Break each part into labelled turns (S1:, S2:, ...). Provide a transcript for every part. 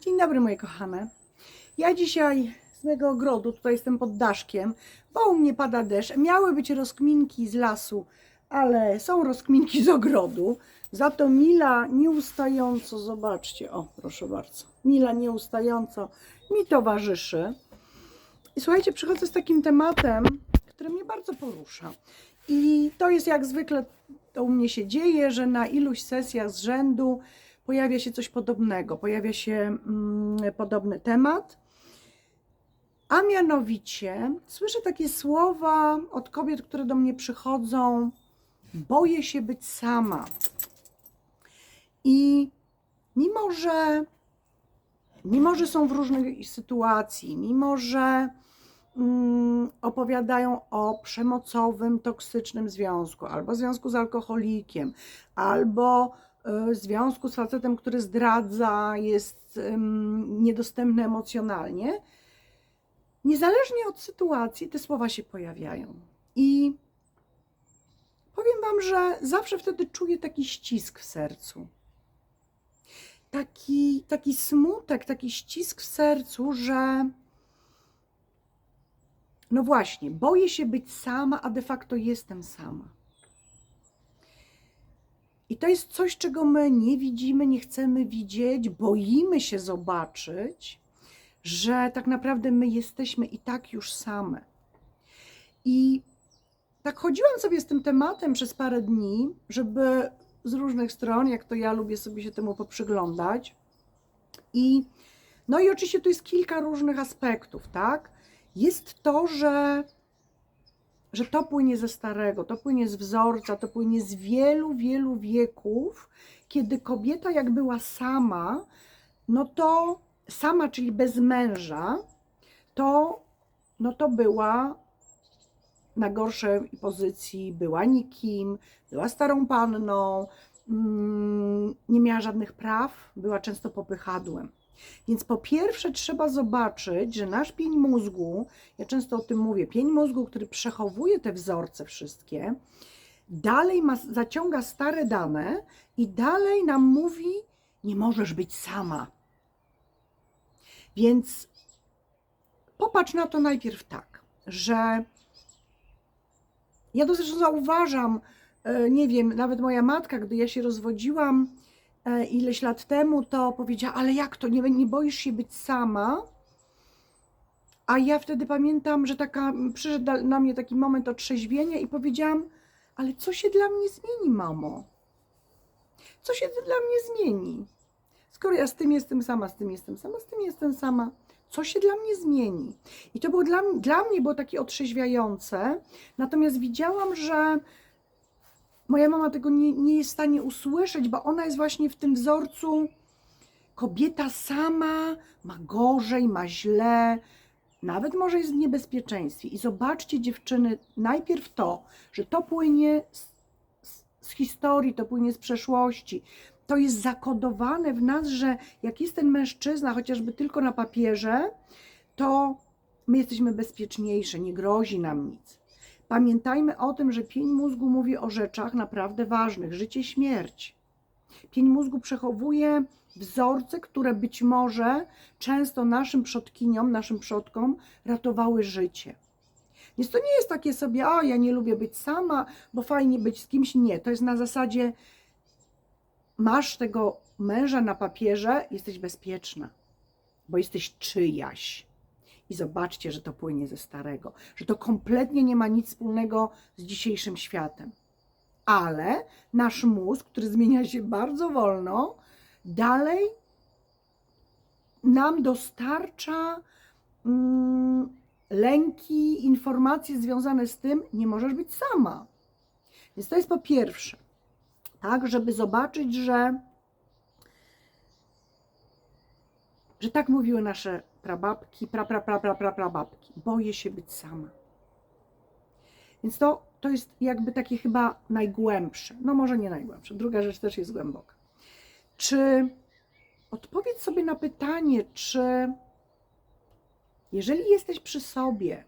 S1: Dzień dobry moje kochane. Ja dzisiaj z mojego ogrodu, tutaj jestem pod daszkiem, bo u mnie pada deszcz. Miały być rozkminki z lasu, ale są rozkminki z ogrodu. Za to Mila nieustająco, zobaczcie, o proszę bardzo, Mila nieustająco mi towarzyszy. I słuchajcie, przychodzę z takim tematem, który mnie bardzo porusza. I to jest jak zwykle, to u mnie się dzieje, że na iluś sesjach z rzędu pojawia się coś podobnego, pojawia się mm, podobny temat. A mianowicie słyszę takie słowa od kobiet, które do mnie przychodzą: boję się być sama. I mimo, że mimo, że są w różnej sytuacji, mimo, że mm, opowiadają o przemocowym, toksycznym związku, albo związku z alkoholikiem, albo związku z facetem, który zdradza, jest niedostępny emocjonalnie, niezależnie od sytuacji, te słowa się pojawiają. I powiem Wam, że zawsze wtedy czuję taki ścisk w sercu. Taki, taki smutek, taki ścisk w sercu, że no właśnie, boję się być sama, a de facto jestem sama. I to jest coś, czego my nie widzimy, nie chcemy widzieć, boimy się zobaczyć, że tak naprawdę my jesteśmy i tak już same. I tak chodziłam sobie z tym tematem przez parę dni, żeby z różnych stron, jak to ja lubię sobie się temu poprzyglądać. I no i oczywiście tu jest kilka różnych aspektów, tak? Jest to, że że to płynie ze starego, to płynie z wzorca, to płynie z wielu, wielu wieków, kiedy kobieta jak była sama, no to sama, czyli bez męża, to, no to była na gorszej pozycji, była nikim, była starą panną, mm, nie miała żadnych praw, była często popychadłem. Więc po pierwsze trzeba zobaczyć, że nasz pień mózgu, ja często o tym mówię, pień mózgu, który przechowuje te wzorce wszystkie, dalej ma, zaciąga stare dane i dalej nam mówi, nie możesz być sama. Więc popatrz na to najpierw tak, że ja to zresztą zauważam, e, nie wiem, nawet moja matka, gdy ja się rozwodziłam ileś lat temu, to powiedziała, ale jak to, nie, nie boisz się być sama? A ja wtedy pamiętam, że taka, przyszedł na- mnie taki moment otrzeźwienia i powiedziałam, ale co się dla mnie zmieni, mamo? Co się dla mnie zmieni? Skoro ja z tym jestem sama, z tym jestem sama, z tym jestem sama, co się dla mnie zmieni? I to było dla, dla mnie było takie otrzeźwiające, natomiast widziałam, że moja mama tego nie, nie jest w stanie usłyszeć, bo ona jest właśnie w tym wzorcu kobieta sama ma gorzej, ma źle, nawet może jest w niebezpieczeństwie. I zobaczcie, dziewczyny, najpierw to, że to płynie z, z, z historii, to płynie z przeszłości. To jest zakodowane w nas, że jak jest ten mężczyzna, chociażby tylko na papierze, to my jesteśmy bezpieczniejsze, nie grozi nam nic. Pamiętajmy o tym, że pień mózgu mówi o rzeczach naprawdę ważnych życie, śmierć. Pień mózgu przechowuje wzorce, które być może często naszym przodkiniom, naszym przodkom ratowały życie. Więc to nie jest takie sobie, a ja nie lubię być sama, bo fajnie być z kimś. Nie, to jest na zasadzie, masz tego męża na papierze, jesteś bezpieczna, bo jesteś czyjaś. I zobaczcie, że to płynie ze starego, że to kompletnie nie ma nic wspólnego z dzisiejszym światem. Ale nasz mózg, który zmienia się bardzo wolno, dalej nam dostarcza mm, lęki, informacje związane z tym, nie możesz być sama. Więc to jest po pierwsze, tak, żeby zobaczyć, że, że tak mówiły nasze prababki, pra, pra, pra, pra, pra, prababki. Boję się być sama. Więc to, to jest jakby takie chyba najgłębsze. No może nie najgłębsze. Druga rzecz też jest głęboka. Czy odpowiedz sobie na pytanie, czy jeżeli jesteś przy sobie,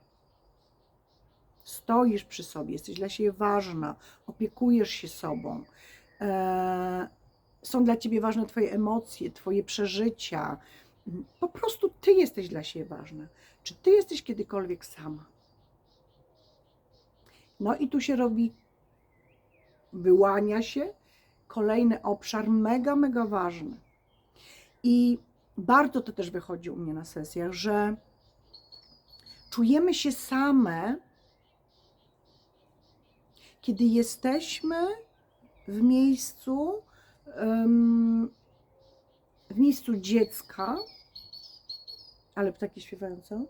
S1: stoisz przy sobie, jesteś dla siebie ważna, opiekujesz się sobą, e, są dla ciebie ważne Twoje emocje, Twoje przeżycia, po prostu ty jesteś dla siebie ważna. Czy ty jesteś kiedykolwiek sama? No i tu się robi, wyłania się kolejny obszar mega, mega ważny. I bardzo to też wychodzi u mnie na sesjach, że czujemy się same, kiedy jesteśmy w miejscu, em, w miejscu dziecka, ale ptaki śpiewają, co?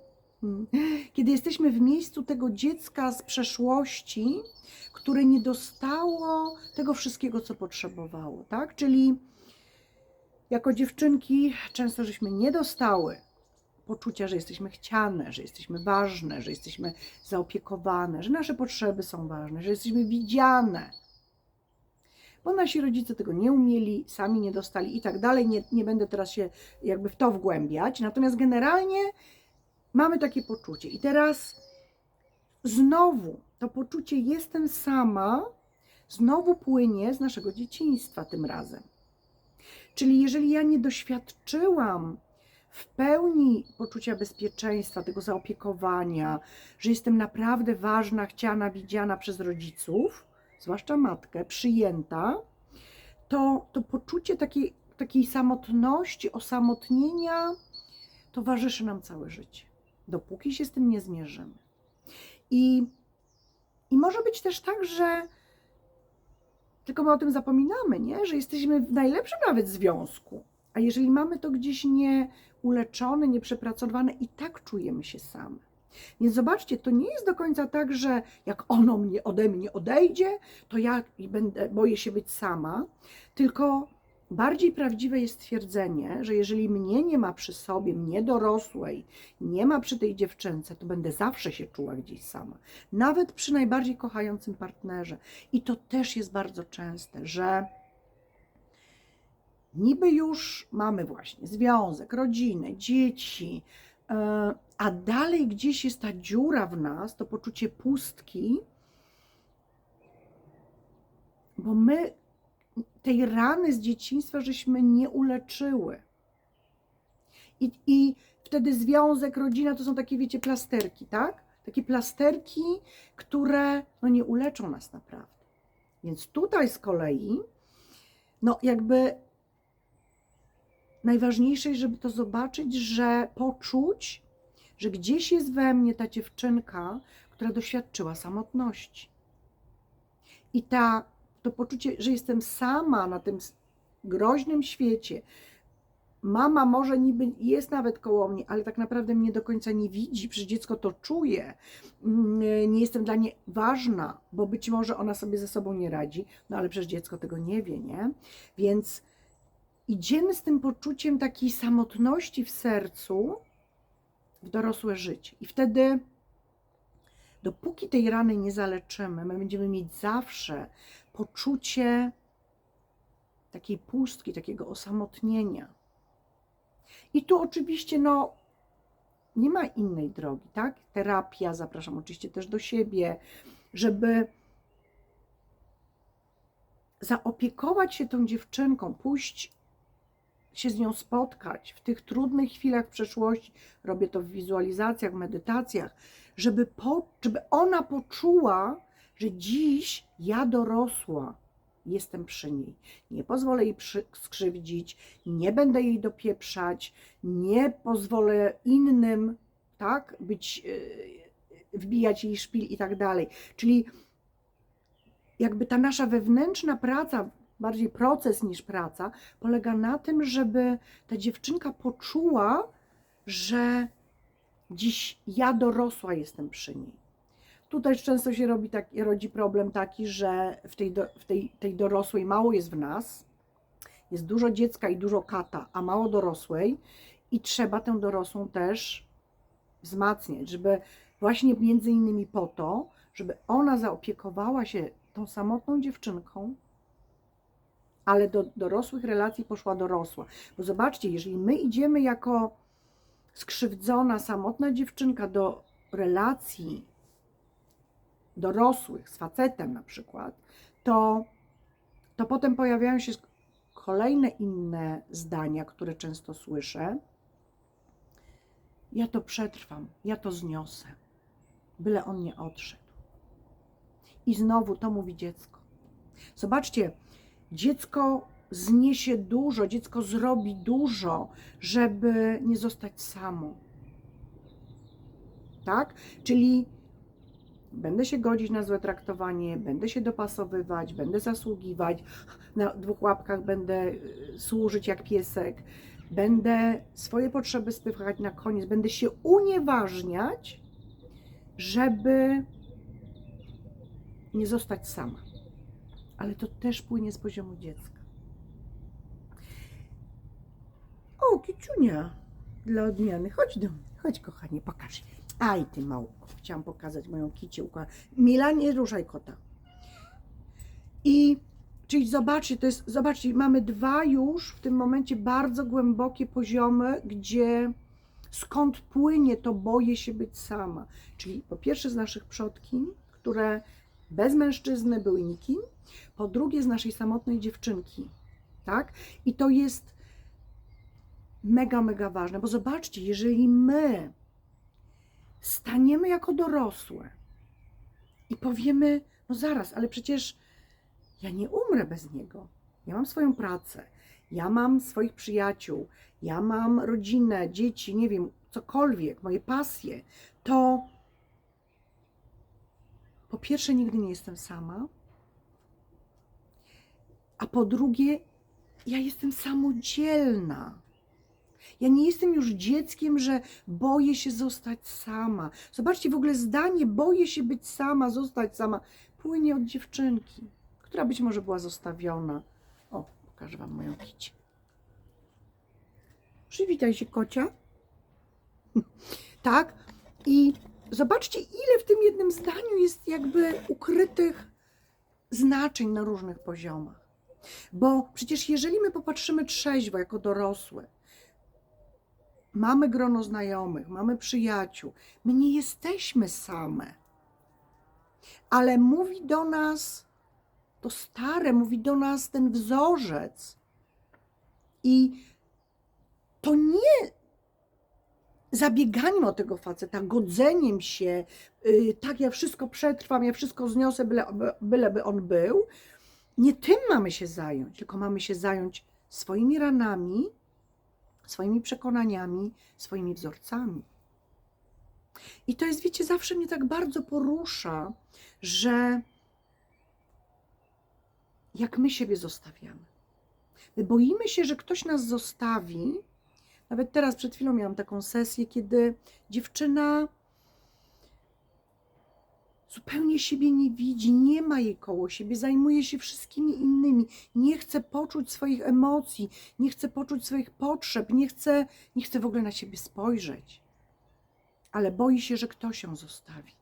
S1: Mm. Kiedy jesteśmy w miejscu tego dziecka z przeszłości, które nie dostało tego wszystkiego, co potrzebowało, tak? Czyli jako dziewczynki często żeśmy nie dostały poczucia, że jesteśmy chciane, że jesteśmy ważne, że jesteśmy zaopiekowane, że nasze potrzeby są ważne, że jesteśmy widziane. Bo nasi rodzice tego nie umieli, sami nie dostali i tak dalej. Nie, nie będę teraz się jakby w to wgłębiać. Natomiast generalnie mamy takie poczucie. I teraz znowu to poczucie jestem sama, znowu płynie z naszego dzieciństwa tym razem. Czyli jeżeli ja nie doświadczyłam w pełni poczucia bezpieczeństwa, tego zaopiekowania, że jestem naprawdę ważna, chciana, widziana przez rodziców, zwłaszcza matkę, przyjęta, to, to poczucie takiej, takiej samotności, osamotnienia towarzyszy nam całe życie, dopóki się z tym nie zmierzymy. I, i może być też tak, że tylko my o tym zapominamy, nie? że jesteśmy w najlepszym nawet związku. A jeżeli mamy to gdzieś nieuleczone, nieprzepracowane, i tak czujemy się same. Więc zobaczcie, to nie jest do końca tak, że jak ono mnie ode mnie odejdzie, to ja będę, boję się być sama, tylko bardziej prawdziwe jest twierdzenie, że jeżeli mnie nie ma przy sobie, mnie dorosłej, nie ma przy tej dziewczynce, to będę zawsze się czuła gdzieś sama. Nawet przy najbardziej kochającym partnerze. I to też jest bardzo częste, że niby już mamy właśnie związek, rodzinę, dzieci, a dalej gdzieś jest ta dziura w nas, to poczucie pustki, bo my tej rany z dzieciństwa żeśmy nie uleczyły. I, I wtedy związek, rodzina to są takie, wiecie, plasterki, tak? Takie plasterki, które no, nie uleczą nas naprawdę. Więc tutaj z kolei, no jakby najważniejsze jest, żeby to zobaczyć, że poczuć, że gdzieś jest we mnie ta dziewczynka, która doświadczyła samotności. I ta, to poczucie, że jestem sama na tym groźnym świecie. Mama może niby jest nawet koło mnie, ale tak naprawdę mnie do końca nie widzi, przecież dziecko to czuje. Mm, Nie jestem dla niej ważna, bo być może ona sobie ze sobą nie radzi, no ale przecież dziecko tego nie wie, nie? Więc idziemy z tym poczuciem takiej samotności w sercu w dorosłe życie. I wtedy, dopóki tej rany nie zaleczymy, my będziemy mieć zawsze poczucie takiej pustki, takiego osamotnienia. I tu oczywiście, no, nie ma innej drogi, tak? Terapia, zapraszam oczywiście też do siebie, żeby zaopiekować się tą dziewczynką, pójść się z nią spotkać w tych trudnych chwilach przeszłości, robię to w wizualizacjach, medytacjach, żeby, po, żeby ona poczuła, że dziś ja dorosła jestem przy niej. Nie pozwolę jej skrzywdzić, nie będę jej dopieprzać, nie pozwolę innym tak być, yy, wbijać jej szpil i tak dalej. Czyli jakby ta nasza wewnętrzna praca bardziej proces niż praca, polega na tym, żeby ta dziewczynka poczuła, że dziś ja dorosła jestem przy niej. Tutaj często się robi tak, rodzi problem taki, że w, tej, do, w tej, tej dorosłej mało jest w nas, jest dużo dziecka i dużo kata, a mało dorosłej, i trzeba tę dorosłą też wzmacniać, żeby właśnie między innymi po to, żeby ona zaopiekowała się tą samotną dziewczynką, ale do dorosłych relacji poszła dorosła. Bo zobaczcie, jeżeli my idziemy jako skrzywdzona, samotna dziewczynka do relacji dorosłych z facetem na przykład, to, to potem pojawiają się kolejne inne zdania, które często słyszę. Ja to przetrwam, ja to zniosę, byle on nie odszedł. I znowu to mówi dziecko. Zobaczcie, dziecko zniesie dużo, dziecko zrobi dużo, żeby nie zostać samo. Tak? Czyli będę się godzić na złe traktowanie, będę się dopasowywać, będę zasługiwać, na dwóch łapkach będę y, służyć jak piesek, będę swoje potrzeby spychać na koniec, będę się unieważniać, żeby nie zostać sama. Ale to też płynie z poziomu dziecka. O, kiciunia, dla odmiany. Chodź do mnie, chodź kochanie, pokaż. Aj, ty małko, chciałam pokazać moją kiciułkę. Mila, nie ruszaj kota. I czyli zobaczcie, to jest, zobaczcie, mamy dwa już w tym momencie bardzo głębokie poziomy, gdzie skąd płynie to boję się być sama. Czyli po pierwsze z naszych przodkiń, które bez mężczyzny były nikim, po drugie z naszej samotnej dziewczynki, tak? I to jest mega, mega ważne, bo zobaczcie, jeżeli my staniemy jako dorosłe i powiemy, no zaraz, ale przecież ja nie umrę bez niego. Ja mam swoją pracę, ja mam swoich przyjaciół, ja mam rodzinę, dzieci, nie wiem, cokolwiek, moje pasje, to po pierwsze nigdy nie jestem sama, a po drugie ja jestem samodzielna. Ja nie jestem już dzieckiem, że boję się zostać sama. Zobaczcie, w ogóle zdanie boję się być sama, zostać sama płynie od dziewczynki, która być może była zostawiona. O, pokażę Wam moją kicię. Przywitaj się, kocia. tak? I zobaczcie, ile w tym jednym zdaniu jest jakby ukrytych znaczeń na różnych poziomach. Bo przecież jeżeli my popatrzymy trzeźwo jako dorosłe, mamy grono znajomych, mamy przyjaciół, my nie jesteśmy same. Ale mówi do nas to stare, mówi do nas ten wzorzec. I to nie zabieganiem o tego faceta, godzeniem się, yy, tak ja wszystko przetrwam, ja wszystko zniosę, byle, byleby on był. Nie tym mamy się zająć, tylko mamy się zająć swoimi ranami, swoimi przekonaniami, swoimi wzorcami. I to jest, wiecie, zawsze mnie tak bardzo porusza, że jak my siebie zostawiamy. My boimy się, że ktoś nas zostawi. Nawet teraz przed chwilą miałam taką sesję, kiedy dziewczyna zupełnie siebie nie widzi, nie ma jej koło siebie, zajmuje się wszystkimi innymi, nie chce poczuć swoich emocji, nie chce poczuć swoich potrzeb, nie chce, nie chce w ogóle na siebie spojrzeć. Ale boi się, że ktoś ją zostawi.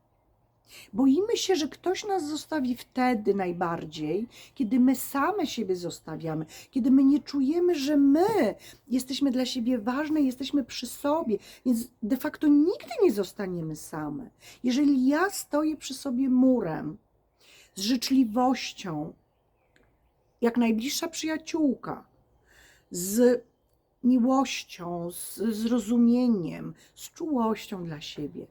S1: Boimy się, że ktoś nas zostawi wtedy najbardziej, kiedy my same siebie zostawiamy, kiedy my nie czujemy, że my jesteśmy dla siebie ważne, jesteśmy przy sobie, więc de facto nigdy nie zostaniemy same. Jeżeli ja stoję przy sobie murem, z życzliwością, jak najbliższa przyjaciółka, z miłością, z zrozumieniem, z czułością dla siebie,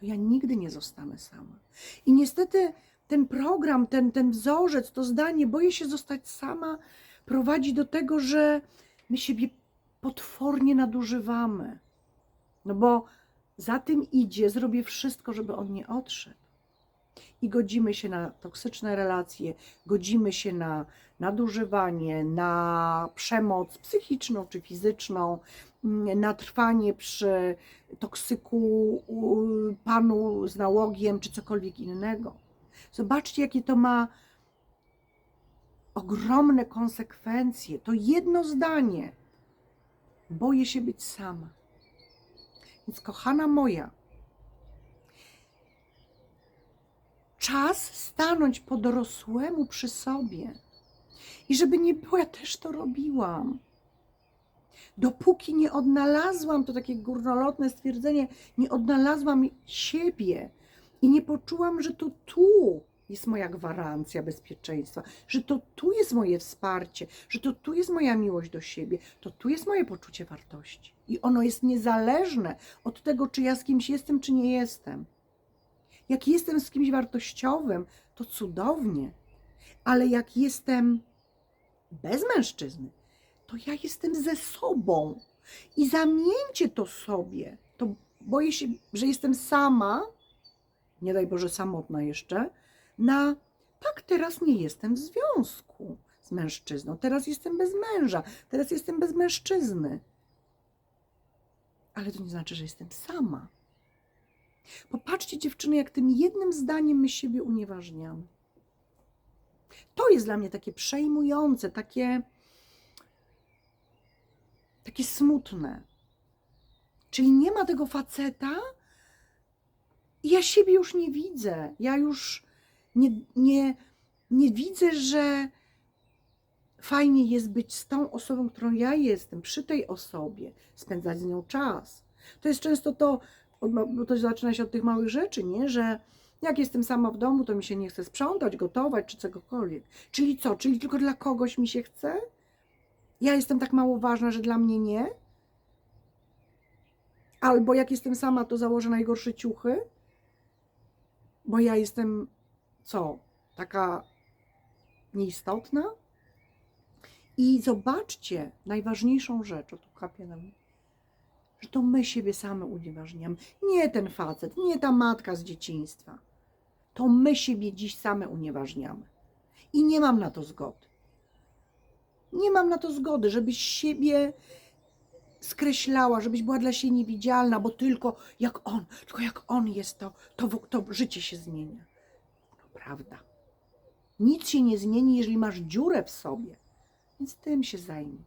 S1: to ja nigdy nie zostanę sama. I niestety ten program, ten, ten wzorzec, to zdanie, boję się zostać sama, prowadzi do tego, że my siebie potwornie nadużywamy. No bo za tym idzie, zrobię wszystko, żeby on nie odszedł. I godzimy się na toksyczne relacje, godzimy się na nadużywanie, na przemoc psychiczną czy fizyczną, na trwanie przy toksyku, panu z nałogiem czy cokolwiek innego. Zobaczcie, jakie to ma ogromne konsekwencje. To jedno zdanie. Boję się być sama. Więc, kochana moja, czas stanąć po dorosłemu przy sobie. I żeby nie było, ja też to robiłam. Dopóki nie odnalazłam, to takie górnolotne stwierdzenie, nie odnalazłam siebie i nie poczułam, że to tu jest moja gwarancja bezpieczeństwa, że to tu jest moje wsparcie, że to tu jest moja miłość do siebie, to tu jest moje poczucie wartości. I ono jest niezależne od tego, czy ja z kimś jestem, czy nie jestem. Jak jestem z kimś wartościowym, to cudownie, ale jak jestem bez mężczyzny, to ja jestem ze sobą. I zamieńcie to sobie. To boję się, że jestem sama, nie daj Boże samotna jeszcze, na tak, teraz nie jestem w związku z mężczyzną, teraz jestem bez męża, teraz jestem bez mężczyzny. Ale to nie znaczy, że jestem sama. Popatrzcie, dziewczyny, jak tym jednym zdaniem my siebie unieważniamy. To jest dla mnie takie przejmujące, takie, takie smutne. Czyli nie ma tego faceta i ja siebie już nie widzę. Ja już nie, nie, nie widzę, że fajnie jest być z tą osobą, którą ja jestem, przy tej osobie, spędzać z nią czas. To jest często to, bo to zaczyna się od tych małych rzeczy, nie? Że jak jestem sama w domu, to mi się nie chce sprzątać, gotować czy czegokolwiek. Czyli co? Czyli tylko dla kogoś mi się chce? Ja jestem tak mało ważna, że dla mnie nie? Albo jak jestem sama, to założę najgorsze ciuchy? Bo ja jestem co? Taka nieistotna? I zobaczcie najważniejszą rzecz, o tu kapie na mnie, że to my siebie same unieważniamy. Nie ten facet, nie ta matka z dzieciństwa. To my siebie dziś same unieważniamy. I nie mam na to zgody. Nie mam na to zgody, żebyś siebie skreślała, żebyś była dla siebie niewidzialna, bo tylko jak on, tylko jak on jest, to, to, to życie się zmienia. No prawda. Nic się nie zmieni, jeżeli masz dziurę w sobie. Więc tym się zajmij.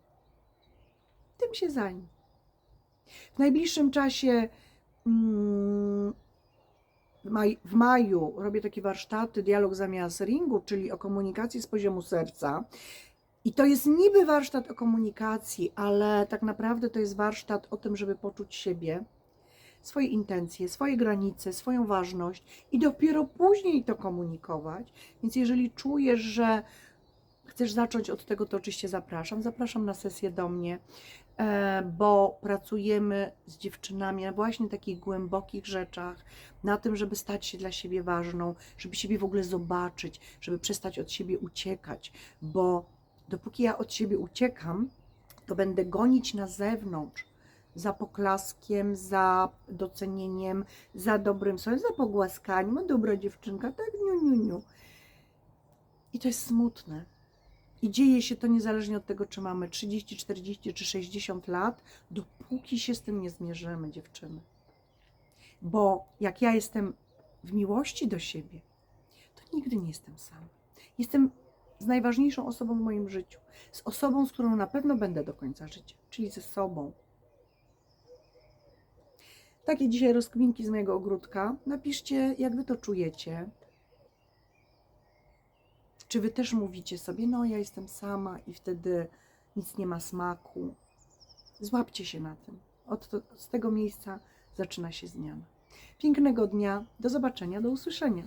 S1: Tym się zajmij. W najbliższym czasie, mm, w, maj, w maju, robię takie warsztaty Dialog zamiast ringu, czyli o komunikacji z poziomu serca. I to jest niby warsztat o komunikacji, ale tak naprawdę to jest warsztat o tym, żeby poczuć siebie, swoje intencje, swoje granice, swoją ważność i dopiero później to komunikować. Więc jeżeli czujesz, że chcesz zacząć od tego, to oczywiście zapraszam. Zapraszam na sesję do mnie, e, bo pracujemy z dziewczynami na właśnie takich głębokich rzeczach, na tym, żeby stać się dla siebie ważną, żeby siebie w ogóle zobaczyć, żeby przestać od siebie uciekać, bo dopóki ja od siebie uciekam, to będę gonić na zewnątrz za poklaskiem, za docenieniem, za dobrym słowem, za pogłaskaniem. O, dobra dziewczynka, tak, niu, niu, niu. I to jest smutne. I dzieje się to niezależnie od tego, czy mamy 30, 40 czy 60 lat, dopóki się z tym nie zmierzymy, dziewczyny. Bo jak ja jestem w miłości do siebie, to nigdy nie jestem sama. Jestem z najważniejszą osobą w moim życiu, z osobą, z którą na pewno będę do końca życia, czyli ze sobą. Takie dzisiaj rozkminki z mojego ogródka. Napiszcie, jak wy to czujecie. Czy wy też mówicie sobie, no ja jestem sama i wtedy nic nie ma smaku. Złapcie się na tym. Od to, z tego miejsca zaczyna się zmiana. Pięknego dnia, do zobaczenia, do usłyszenia.